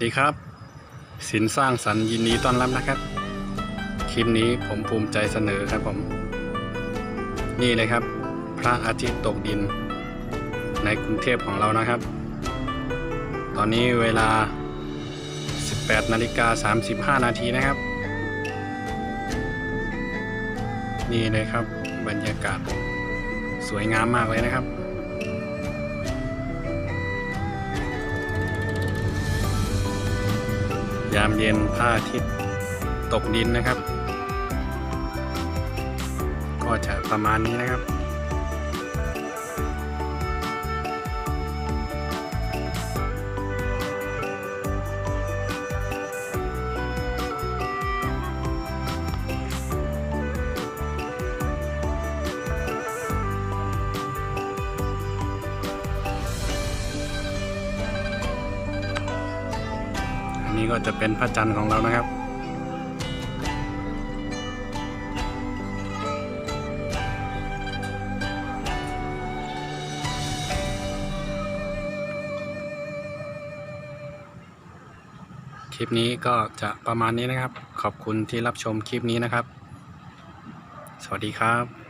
วัสดีครับสินสร้างสรรค์ยินดีต้อนรับนะครับ คลิปนี้ผมภูมิใจเสนอครับผม นี่เลยครับ พระอาทิตย์ตกดิน ในกรุงเทพของเรานะครับ ตอนนี้เวลา 18นาฬิกา35 นาทีนะครับ นี่เลยครับบรรยากาศ สวยงามมากเลยนะครับ ยามเย็นพระอาทิตย์ตกดินนะครับ ก็จะประมาณนี้นะครับ อันนี้ก็จะเป็นพระจันทร์ของเรานะครับ คลิปนี้ก็จะประมาณนี้นะครับ ขอบคุณที่รับชมคลิปนี้นะครับ สวัสดีครับ